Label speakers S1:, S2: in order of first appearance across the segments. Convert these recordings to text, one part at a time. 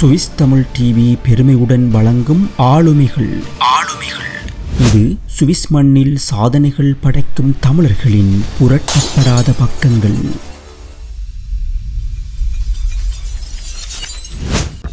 S1: Swiss Tamil TV பெருமையுடன் வழங்கும் ஆளுமைகள். ஆளுமைகள். இது சுவிஸ் மண்ணில் சாதனைகள் படைக்கும் தமிழர்களின் புரட்டப்படாத பக்கங்கள்.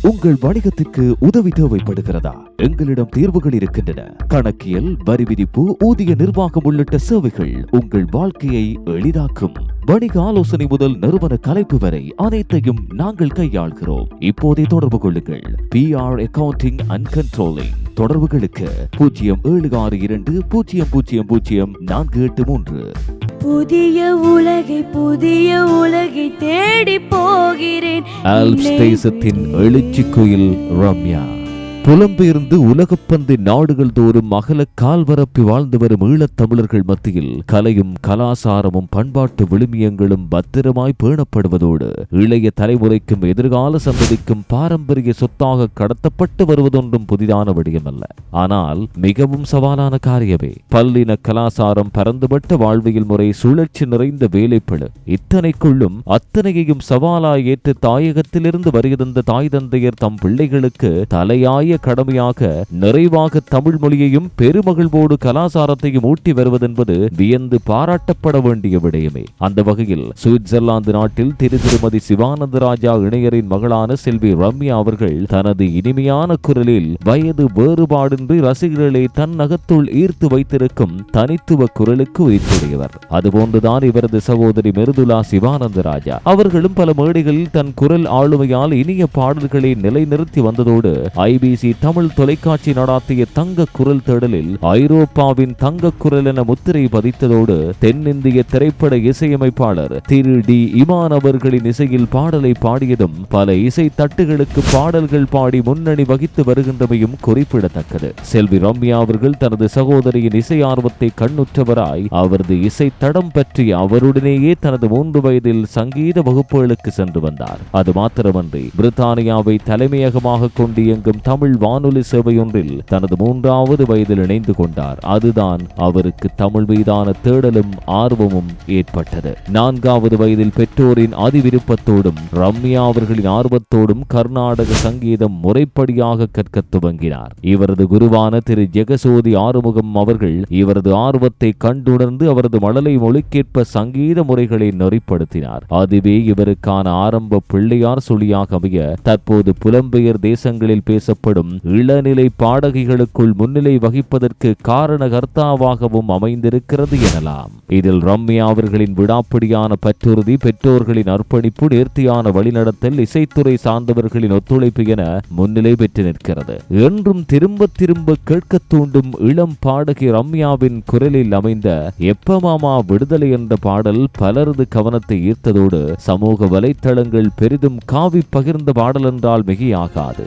S2: உங்கள் வணிகத்திற்கு உதவி தேவைப்படுகிறதா? எங்களிடம் தீர்வுகள் இருக்கின்றன. கணக்கியல் வரி விதிப்பு ஊதிய நிர்வாகம் உள்ளிட்ட சேவைகள் உங்கள் வாழ்க்கையை எளிதாக்கும். வணிக ஆலோசனை முதல் நிறுவன கலைப்பு வரை அனைத்தையும் நாங்கள் கையாள்கிறோம். இப்போதே தொடர்பு கொள்ளுங்கள். P R accounting and controlling தொடர்புகளுக்கு பூஜ்ஜியம் ஏழு ஆறு இரண்டு பூஜ்ஜியம் பூஜ்ஜியம் பூஜ்ஜியம் நான்கு எட்டு மூன்று.
S3: புதிய உலகை புதிய உலகை தேடி போகிறேன்.
S2: ஆல்ப்ஸ். தேசத்தின் எழுச்சி கோயில் ரம்யா. புலம்பெயர்ந்து உலகப்பந்து நாடுகள் தோறும் அகல கால்வரப்பி வாழ்ந்து வரும் ஈழத் தமிழர்கள் மத்தியில் கலையும் கலாசாரமும் பண்பாட்டு விழுமியங்களும் பத்திரமாய் பேணப்படுவதோடு இளைய தலைமுறைக்கும் எதிர்கால சந்ததிக்கும் பாரம்பரிய சொத்தாக கடத்தப்பட்டு வருவதொன்றும் புதிதான விடயமல்ல. ஆனால் மிகவும் சவாலான காரியமே பல்லின கலாசாரம் பரந்துபட்ட வாழ்வியல் முறை சுழற்சி நிறைந்த வேலைப்பழு. இத்தனைக்குள்ளும் அத்தனையையும் சவாலாய் ஏற்று தாயகத்திலிருந்து வருகிறந்த தாய் தந்தையர் தம் பிள்ளைகளுக்கு தலையாய கடமையாக நிறைவாக தமிழ் மொழியையும் பெருமகிழ்வோடு கலாசாரத்தையும் ஊட்டி வருவதென்பது வியந்து பாராட்டப்பட வேண்டிய விடயமே. அந்த வகையில் சுவிட்சர்லாந்து நாட்டில் திரு திருமதி சிவானந்த ராஜா இணையரின் மகளான செல்வி ரம்யா அவர்கள் தனது இனிமையான குரலில் வயது வேறுபாடின்றி ரசிகர்களை தன் நகத்துள் ஈர்த்து வைத்திருக்கும் தனித்துவ குரலுக்கு உயிர்த்துடையவர் அதுபோன்றுதான் இவரது சகோதரி மிருதுலா சிவானந்த ராஜா. அவர்களும் பல மேடைகளில் தன் குரல் ஆளுமையால் இனிய பாடல்களை நிலைநிறுத்தி வந்ததோடு ஐபிசி தமிழ் தொலைக்காட்சி நடாத்திய தங்க குரல் தேடலில் ஐரோப்பாவின் தங்க குரல் என முத்திரை பதித்ததோடு தென்னிந்திய திரைப்பட இசையமைப்பாளர் திரு டி இமான் அவர்களின் இசையில் பாடலை பாடியதும் பல இசை தட்டுகளுக்கு பாடல்கள் பாடி முன்னணி வகித்து வருகின்றமையும் குறிப்பிடத்தக்கது. செல்வி ரம்யா அவர்கள் தனது சகோதரியின் இசை ஆர்வத்தை கண்ணுற்றவராய் அவரது இசை தடம் பற்றி அவருடனேயே தனது மூன்று வயதில் சங்கீத வகுப்புகளுக்கு சென்று வந்தார். அது மாத்திரமன்றி பிரித்தானியாவை தலைமையகமாக கொண்டு இயங்கும் தமிழ் வானொலி சேவையொன்றில் தனது மூன்றாவது வயதில் இணைந்து கொண்டார். அதுதான் அவருக்கு தமிழ் மீதான தேடலும் ஆர்வமும் ஏற்பட்டது. நான்காவது வயதில் பெற்றோரின் அதிவிருப்பத்தோடும் ரம்யா அவர்களின் ஆர்வத்தோடும் கர்நாடக சங்கீதம் முறைப்படியாக கற்க துவங்கினார். இவரது குருவான திரு. ஜெகசோதி ஆறுமுகம் அவர்கள் இவரது ஆர்வத்தை கண்டுணர்ந்து அவரது மழலை மொழிக்கேற்ப சங்கீத முறைகளை நெறிப்படுத்தினார். அதுவே இவருக்கான ஆரம்ப பிள்ளையார் சொல்லியாக அமைய தற்போது புலம்பெயர் தேசங்களில் பேசப்படும் இளநிலை பாடகிகளுக்குள் முன்னிலை வகிப்பதற்கு காரணகர்த்தாவாகவும் அமைந்திருக்கிறது எனலாம். இதில் ரம்யா அவர்களின் விடாப்பிடியான பற்றுறுதி பெற்றோர்களின் அர்ப்பணிப்பு நேர்த்தியான வழிநடத்தல் இசைத்துறை சார்ந்தவர்களின் ஒத்துழைப்பு என முன்னிலை பெற்று நிற்கிறது. என்றும் திரும்ப திரும்ப கேட்க தூண்டும் இளம் பாடகி ரம்யாவின் குரலில் அமைந்த எப்பமாமா விடுதலை என்ற பாடல் பலரது கவனத்தை ஈர்த்ததோடு சமூக வலைத்தளங்கள் பெரிதும் காவி பகிர்ந்த பாடல் என்றால் மிகையாகாது.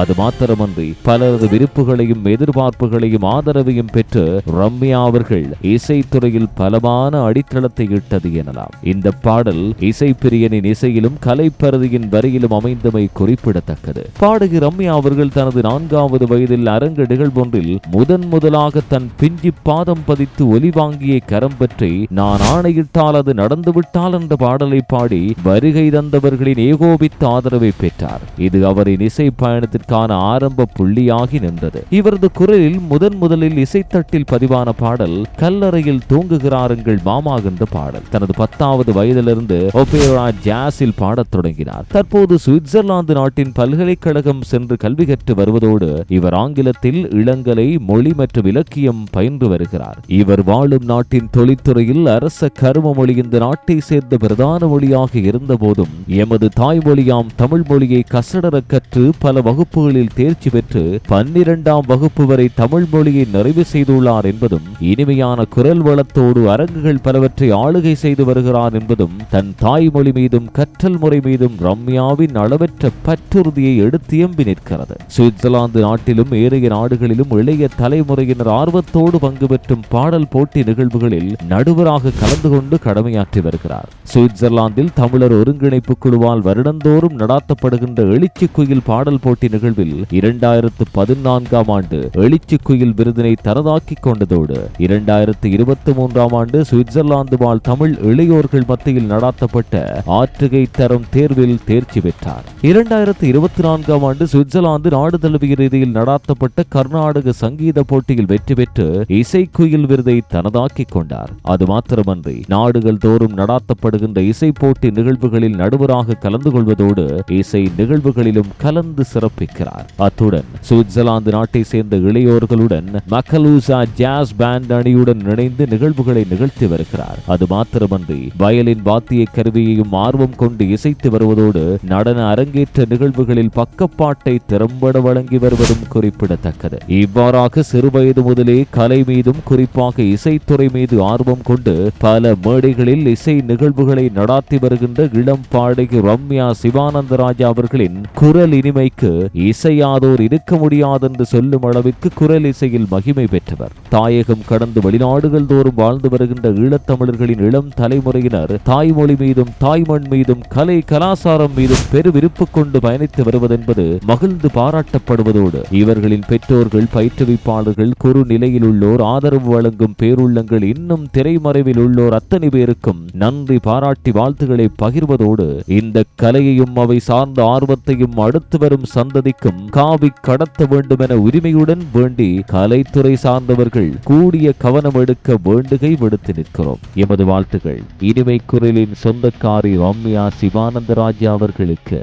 S2: அது மாத்திரமன்றி பலரது விருப்புகளையும் எதிர்பார்ப்புகளையும் ஆதரவையும் பெற்று ரம்யா அவர்கள் இசைத்துறையில் பலமான அடித்தளத்தை இட்டது எனலாம். இந்த பாடல் இசைப்பிரியனின் இசையிலும் கலைப்பரதியின் வரியிலும் அமைந்தமை குறிப்பிடத்தக்கது. பாடகி ரம்யா அவர்கள் தனது நான்காவது வயதில் அரங்க நிகழ்வொன்றில் முதன் முதலாக தன் பிஞ்சி பாதம் பதித்து ஒலி வாங்கிய கரம் பற்றி நான் ஆணையிட்டால் அது நடந்துவிட்டால் என்ற பாடலை பாடி வருகை தந்தவர்களின் ஏகோபித்த ஆதரவை பெற்றார். இது அவரின் இசை பயணத்திற்கு பயணத்திற்கான ஆரம்ப புள்ளியாகி நின்றது. இவரது குரலில் முதன் முதலில் இசைத்தட்டில் பதிவான பாடல் கல்லறையில் தூங்குகிறாருங்கள் மாமா என்ற பாடல். தனது பத்தாவது வயதிலிருந்து ஒபேரா ஜாஸில் பாடத் தொடங்கினார். தற்போது சுவிட்சர்லாந்து நாட்டின் பல்கலைக்கழகம் சென்று கல்வி கற்று வருவதோடு இவர் ஆங்கிலத்தில் இளங்கலை மொழி மற்றும் இலக்கியம் பயின்று வருகிறார். இவர் வாழும் நாட்டின் தொழில்துறையில் அரச கரும மொழி இந்த நாட்டை சேர்ந்த பிரதான மொழியாக இருந்தபோதும் எமது தாய்மொழியாம் தமிழ் மொழியை கசடர கற்று பல வகுப்பு வகுப்புகளில் தேர்ச்சி பெற்று பன்னிரண்டாம் வகுப்பு வரை தமிழ் மொழியை நிறைவு செய்துள்ளார் என்பதும் இனிமையான குரல் வளத்தோடு அரங்குகள் பலவற்றை ஆளுகை செய்து வருகிறார் என்பதும் தன் தாய்மொழி மீதும் கற்றல் முறை மீதும் ரம்யாவின் அளவற்ற பற்றுறுதியை எடுத்தியம்பி நிற்கிறது. சுவிட்சர்லாந்து நாட்டிலும் ஏனைய நாடுகளிலும் இளைய தலைமுறையினர் ஆர்வத்தோடு பங்கு பெற்றும் பாடல் போட்டி நிகழ்வுகளில் நடுவராக கலந்து கொண்டு கடமையாற்றி வருகிறார். சுவிட்சர்லாந்தில் தமிழர் ஒருங்கிணைப்பு குழுவால் வருடந்தோறும் நடாத்தப்படுகின்ற எழுச்சி குயில் பாடல் போட்டி நிகழ்வில் இரண்டாயிரத்து பதினான்காம் ஆண்டு எழுச்சி குயில் விருதினை தனதாக்கிக் கொண்டதோடு இரண்டாயிரத்து இருபத்தி மூன்றாம் ஆண்டு சுவிட்சர்லாந்து வாழ் தமிழ் இளையோர்கள் மத்தியில் நடாத்தப்பட்ட ஆற்றுகை தரம் தேர்வில் தேர்ச்சி பெற்றார். இரண்டாயிரத்து இருபத்தி நான்காம் ஆண்டு சுவிட்சர்லாந்து நாடு தழுவிய ரீதியில் நடாத்தப்பட்ட கர்நாடக சங்கீத போட்டியில் வெற்றி பெற்று இசைக்குயில் விருதை தனதாக்கிக் கொண்டார். அது மாத்திரமன்றி நாடுகள் தோறும் நடாத்தப்படுகின்ற இசை போட்டி நிகழ்வுகளில் நடுவராக கலந்து கொள்வதோடு இசை நிகழ்வுகளிலும் கலந்து சிறப்பிக்க இருக்கிறார். அத்துடன் சுவிட்சர்லாந்து நாட்டை சேர்ந்த இளையோர்களுடன் மக்கலூசா ஜாஸ் பேண்ட் அணியுடன் இணைந்து நிகழ்வுகளை நிகழ்த்தி வருகிறார். அது மாத்திரமன்றி வயலின் வாத்திய கருவியையும் ஆர்வம் கொண்டு இசைத்து வருவதோடு நடன அரங்கேற்ற நிகழ்வுகளில் பக்கப்பாட்டை திறம்பட வழங்கி வருவதும் குறிப்பிடத்தக்கது. இவ்வாறாக சிறுவயது முதலே கலை மீதும் குறிப்பாக இசைத்துறை மீது ஆர்வம் கொண்டு பல மேடைகளில் இசை நிகழ்வுகளை நடாத்தி வருகின்ற இளம் பாடகி ரம்யா சிவானந்தராஜா அவர்களின் குரல் இனிமைக்கு இசையாதோர் இருக்க முடியாதென்று சொல்லும் அளவிற்கு குரல் இசையில் மகிமை பெற்றவர். தாயகம் கடந்து வெளிநாடுகள் தோறும் வாழ்ந்து வருகின்ற ஈழத்தமிழர்களின் இளம் தலைமுறையினர் தாய்மொழி மீதும் தாய்மண் மீதும் கலை கலாசாரம் மீதும் பெருவிருப்பு கொண்டு பயணித்து வருவதென்பது மகிழ்ந்து பாராட்டப்படுவதோடு இவர்களின் பெற்றோர்கள் பயிற்றுவிப்பாளர்கள் குறு நிலையில் உள்ளோர் ஆதரவு வழங்கும் பேருள்ளங்கள் இன்னும் திரைமறைவில் உள்ளோர் அத்தனை பேருக்கும் நன்றி பாராட்டி வாழ்த்துக்களை பகிர்வதோடு இந்த கலையையும் அவை சார்ந்த ஆர்வத்தையும் அடுத்து வரும் சந்ததி சந்ததிக்கும் காவி கடத்த வேண்டும் என உரிமையுடன் வேண்டி கலைத்துறை சார்ந்தவர்கள் கூடிய கவனம் எடுக்க வேண்டுகை விடுத்து நிற்கிறோம். எமது வாழ்த்துகள். இனிமை குரலின் சொந்தக்காரி ரம்யா சிவானந்தராஜா அவர்களுக்கு.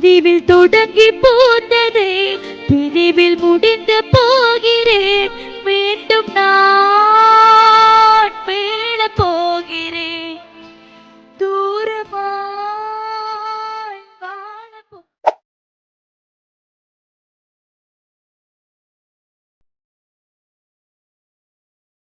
S3: பிரிவில் தொடங்கி போனதே பிரிவில் முடிந்து போகிறேன். மீண்டும் நான்